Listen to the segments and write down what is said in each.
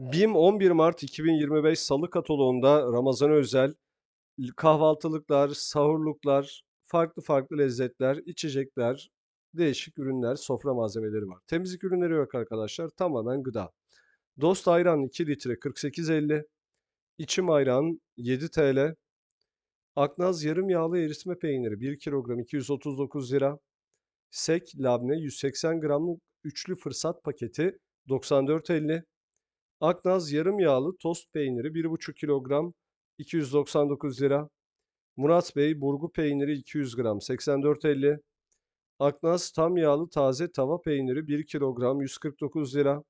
BİM 11 Mart 2025 Salı kataloğunda Ramazan özel kahvaltılıklar, sahurluklar, farklı farklı lezzetler, içecekler, değişik ürünler, sofra malzemeleri var. Temizlik ürünleri yok arkadaşlar. Tamamen gıda. Dost ayran 2 litre 48.50. İçim ayran 7 TL. Aknaz yarım yağlı eritme peyniri 1 kilogram 239 lira. Sek labne 180 gramlık üçlü fırsat paketi 94.50. Aknaz yarım yağlı tost peyniri 1,5 kilogram 299 lira. Murat Bey burgu peyniri 200 gram 84.50. Aknaz tam yağlı taze tava peyniri 1 kilogram 149 lira.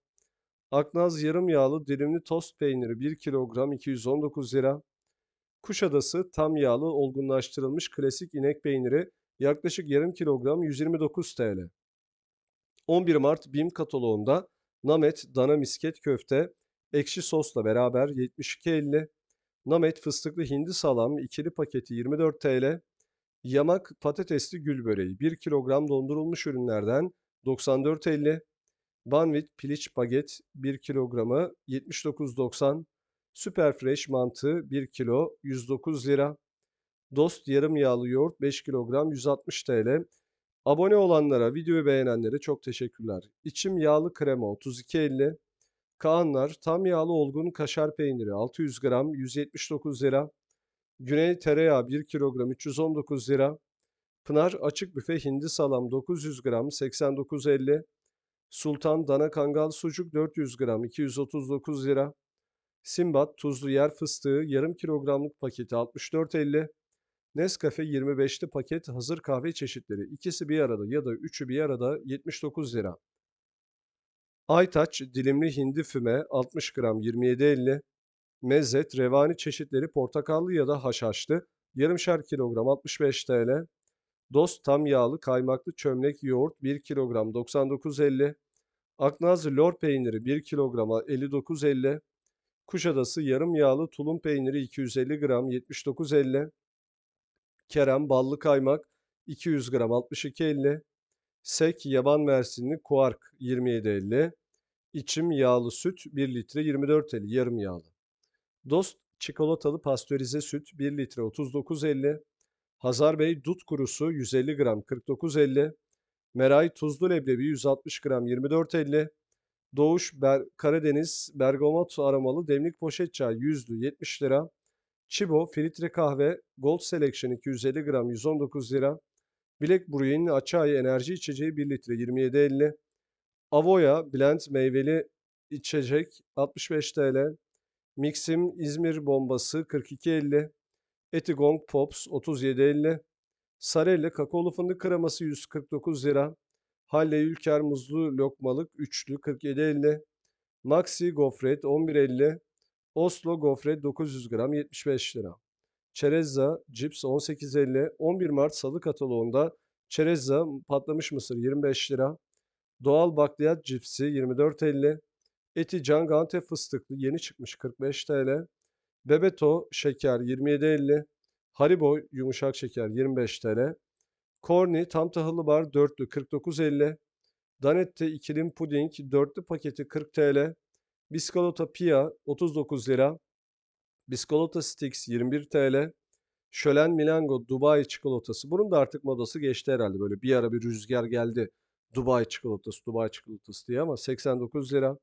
Aknaz yarım yağlı dilimli tost peyniri 1 kilogram 219 lira. Kuşadası tam yağlı olgunlaştırılmış klasik inek peyniri yaklaşık yarım kilogram 129 TL. 11 Mart BİM kataloğunda Namet dana misket köfte ekşi sosla beraber 72.50. Namet fıstıklı hindi salam ikili paketi 24 TL. Yamak patatesli gül böreği 1 kilogram dondurulmuş ürünlerden 94.50. Banvit piliç baget 1 kilogramı 79.90. Süper Fresh mantı 1 kilo 109 lira. Dost yarım yağlı yoğurt 5 kilogram 160 TL. Abone olanlara, videoyu beğenenlere çok teşekkürler. İçim yağlı krema 32.50. Kaanlar tam yağlı olgun kaşar peyniri 600 gram 179 lira. Güney tereyağı 1 kilogram 319 lira. Pınar açık büfe hindi salam 900 gram 89.50. Sultan dana kangal sucuk 400 gram 239 lira. Simbat tuzlu yer fıstığı yarım kilogramlık paketi 64.50. Nescafe 25'li paket hazır kahve çeşitleri ikisi bir arada ya da üçü bir arada 79 lira. Aytaç dilimli hindi füme 60 gram 27.50. Mezzet revani çeşitleri portakallı ya da haşhaşlı yarımşar kilogram 65 TL. Dost tam yağlı kaymaklı çömlek yoğurt 1 kilogram 99.50. Aknaz lor peyniri 1 kilograma 59.50. Kuşadası yarım yağlı tulum peyniri 250 gram 79.50. Kerem ballı kaymak 200 gram 62.50. Sek yaban mersinli kuark 27.50. İçim yağlı süt 1 litre 24.50 yarım yağlı. Dost çikolatalı pastörize süt 1 litre 39.50. Hazar Bey dut kurusu 150 gram 49.50. Meray tuzlu leblebi 160 gram 24.50. Doğuş Ber Karadeniz bergamot aromalı demlik poşet çay 100'lü 70 lira. Chibo filtre kahve Gold Selection 250 gram 119 lira. Black Brew'in açay enerji içeceği 1 litre 27.50. Avoya blend meyveli içecek 65 TL. Mixim İzmir bombası 42.50. Etigong Pops 37.50. Sarelle kakaolu fındık kreması 149 lira. Halle Ülker muzlu lokmalık üçlü 47.50. Maxi gofret 11.50. Oslo gofret 900 gram 75 lira. Çerezza cips 18.50. 11 Mart salı kataloğunda çerezza patlamış mısır 25 lira. Doğal bakliyat cipsi 24.50. Eti Can Antep fıstıklı yeni çıkmış 45 TL. Bebeto şeker 27.50. Haribo yumuşak şeker 25 TL. Corny tam tahıllı bar dörtlü 49.50. Danette ikilim puding dörtlü paketi 40 TL. Biskolata Pia 39 lira. Biskolata Sticks 21 TL. Şölen Milango Dubai çikolatası. Bunun da artık modası geçti herhalde. Böyle bir ara bir rüzgar geldi. Dubai çikolatası, Dubai çikolatası diye ama 89 lira.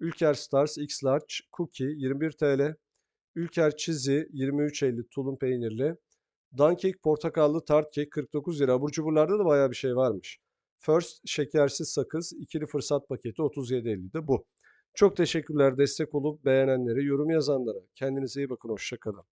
Ülker Stars X Large Cookie 21 TL. Ülker Çizi 23.50 tulum peynirli. Dankek portakallı tart kek 49 lira. Abur cuburlarda da bayağı bir şey varmış. First şekersiz sakız ikili fırsat paketi 37.50 de bu. Çok teşekkürler destek olup beğenenlere, yorum yazanlara. Kendinize iyi bakın. Hoşçakalın.